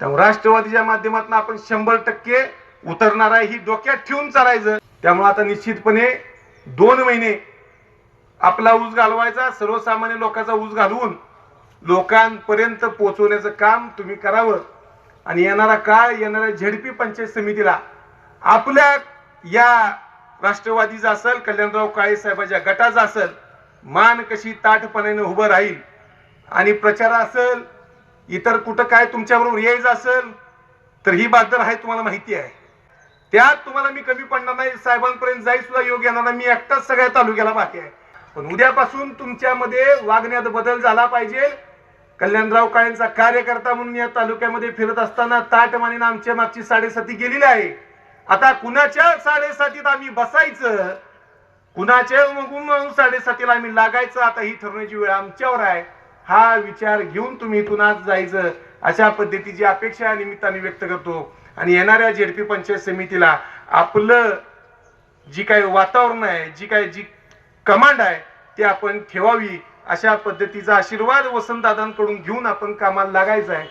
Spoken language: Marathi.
त्यामुळे राष्ट्रवादीच्या माध्यमातून आपण शंभर टक्के उतरणार आहे ही डोक्यात ठेवून चालायचं. त्यामुळे आता निश्चितपणे दोन महिने आपला ऊस घालवायचा सर्वसामान्य लोकांचा ऊस घालवून लोकांपर्यंत पोहोचवण्याचं काम तुम्ही करावं. आणि येणारा काळ येणाऱ्या झेडपी पंचायत समितीला आपल्या या राष्ट्रवादीचा असेल कल्याणराव काळे साहेबाच्या गटाचा असेल मान कशी ताठपणाने उभं राहील आणि प्रचार असेल इतर कुठं काय तुमच्याबरोबर यायचं असेल तर ही बादर आहे तुम्हाला माहिती आहे. त्यात तुम्हाला मी कमी पडणार नाही साहेबांपर्यंत जाई सुद्धा योग येणार नाही मी एकटाच सगळ्या तालुक्याला बाकी आहे. पण उद्यापासून तुमच्यामध्ये वागण्यात बदल झाला पाहिजे. कल्याणराव काळेंचा कार्यकर्ता म्हणून या तालुक्यामध्ये फिरत असताना ताटमानेनं आमच्या मागची साडेसाती गेलेली आहे. आता कुणाच्या साडेसातीत आम्ही बसायचं? कुणाच्या मग मग साडेसातीला आम्ही लागायचं? आता ही ठरवण्याची वेळ आमच्यावर आहे. हा विचार घेऊन तुम्ही इथून आज जायचं. अशा पद्धतीची अपेक्षा या निमित्ताने व्यक्त करतो. आणि येणाऱ्या झेडपी पंचायत समितीला आपलं जी काही वातावरण आहे जी काही जी कमांड आहे ती आपण ठेवावी. अशा पद्धतीचा आशीर्वाद वसंतदादांकडून घेऊन आपण कामाला लागायचं आहे.